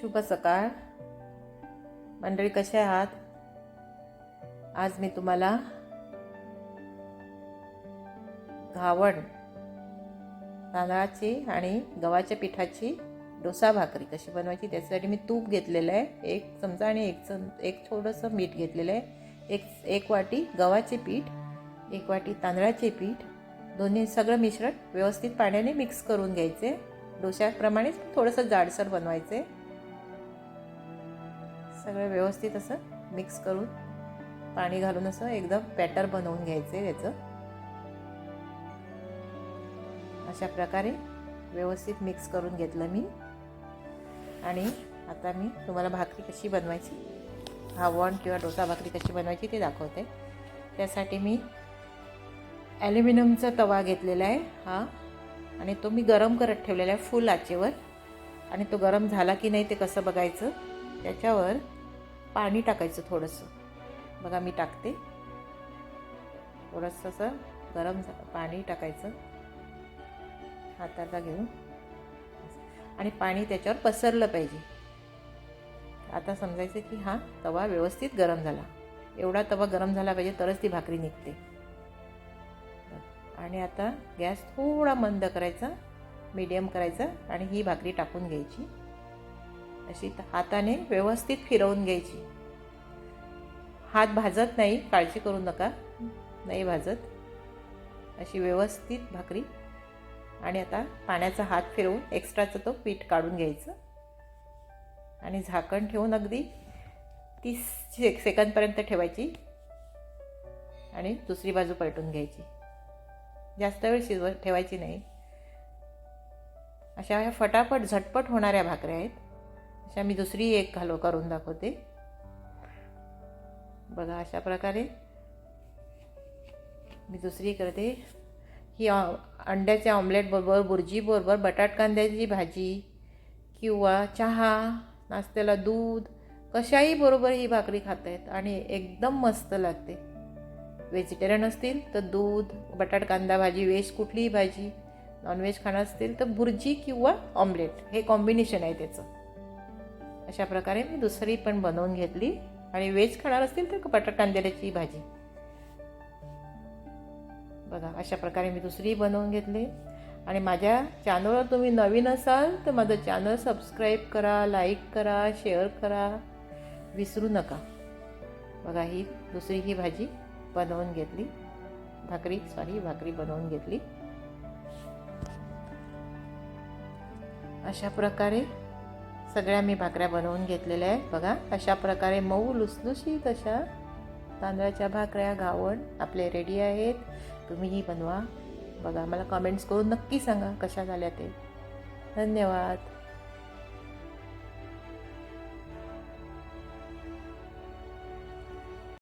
शुभ सकाळ. मंडळी कसे आहात? आज मी तुम्हाला घावण तांदळाची आणि गव्हाच्या पिठाची डोसा भाकरी कशी बनवायची त्याच्यासाठी मी तूप घेतलेलं आहे. एक चमचा आणि एक चम एक थोडंसं मीठ घेतलेलं आहे. एक एक वाटी गव्हाचे पीठ एक वाटी तांदळाचे पीठ दोन्ही सगळं मिश्रण व्यवस्थित पाण्याने मिक्स करून घ्यायचे. डोशाप्रमाणेच थोडंसं जाडसर बनवायचे. सगळं व्यवस्थित असं मिक्स करून पाणी घालून असं एकदम बॅटर बनवून घ्यायचे याचं. अशा प्रकारे व्यवस्थित मिक्स करून घेतलं मी. आणि आता मी तुम्हाला भाकरी कशी बनवायची हावण किंवा डोसा भाकरी कशी बनवायची ते दाखवते. त्यासाठी मी ॲल्युमिनियमचा तवा घेतलेला आहे हा. आणि तो मी गरम करत ठेवलेला आहे फुल आचेवर. आणि तो गरम झाला की नाही ते कसं बघायचं. त्याच्यावर पाणी टाकायचं थोडंसं. बघा मी टाकते. थोडंसं असं गरम पाणी टाकायचं. हाताला घेऊन. आणि पाणी त्याच्यावर पसरलं पाहिजे. आता समजायचं की हा तवा व्यवस्थित गरम झाला. एवढा तवा गरम झाला पाहिजे तरच ती भाकरी निघते. आणि आता गॅस थोडा मंद करायचा मीडियम करायचा आणि ही भाकरी टाकून घ्यायची. अशी हाताने व्यवस्थित फिरवून घ्यायची. हात भाजत नाही काळजी करू नका. नाही भाजत. अशी व्यवस्थित भाकरी आणि आता पाण्याचा हात फिरवून एक्स्ट्राचं तो पीठ काढून घ्यायचं. आणि झाकण ठेवून अगदी तीस से सेकंदपर्यंत ठेवायची. आणि दुसरी बाजू पलटून घ्यायची. जास्त वेळ शिजवत ठेवायची नाही. अशा ह्या फटाफट झटपट होणाऱ्या भाकऱ्या आहेत. अशा मी दुसरी एक घालो करून दाखवते. बघा अशा प्रकारे मी दुसरी करते. ही अंड्याच्या ऑमलेटबरोबर बुर्जीबरोबर बटाट कांद्याची भाजी किंवा चहा नाश्त्याला दूध कशाही बरोबर ही भाकरी खातायत आणि एकदम मस्त लागते. व्हेजिटेरियन असतील तर दूध बटाट कांदा भाजी व्हेज कुठलीही भाजी नॉनव्हेज खाणं असतील तर भुर्जी किंवा ऑमलेट हे कॉम्बिनेशन आहे त्याचं. अशा प्रकारे मी दुसरी पण बनवून घेतली. आणि व्हेज खाणार असतील तर बटाट कांद्याची भाजी. बघा अशा प्रकारे मी दुसरी बनवून घेतली. आणि माझ्या चॅनलवर तुम्ही नवीन असाल तर माझं चॅनल सबस्क्राईब करा लाईक करा शेअर करा. विसरू नका. बघा ही दुसरी ही भाजी बनवून घेतली. भाकरी सॉरी भाकरी बनवून घेतली. अशा प्रकारे सगळ्या मी भाकऱ्या बनवून घेतलेल्या आहेत. बघा अशा प्रकारे मऊ लुसलुशीत अशा तांदळाच्या भाकऱ्या गावण आपले रेडी आहेत. तुम्हीही बनवा. बघा मला कमेंट्स करून नक्की सांगा कशा झाल्या ते. धन्यवाद.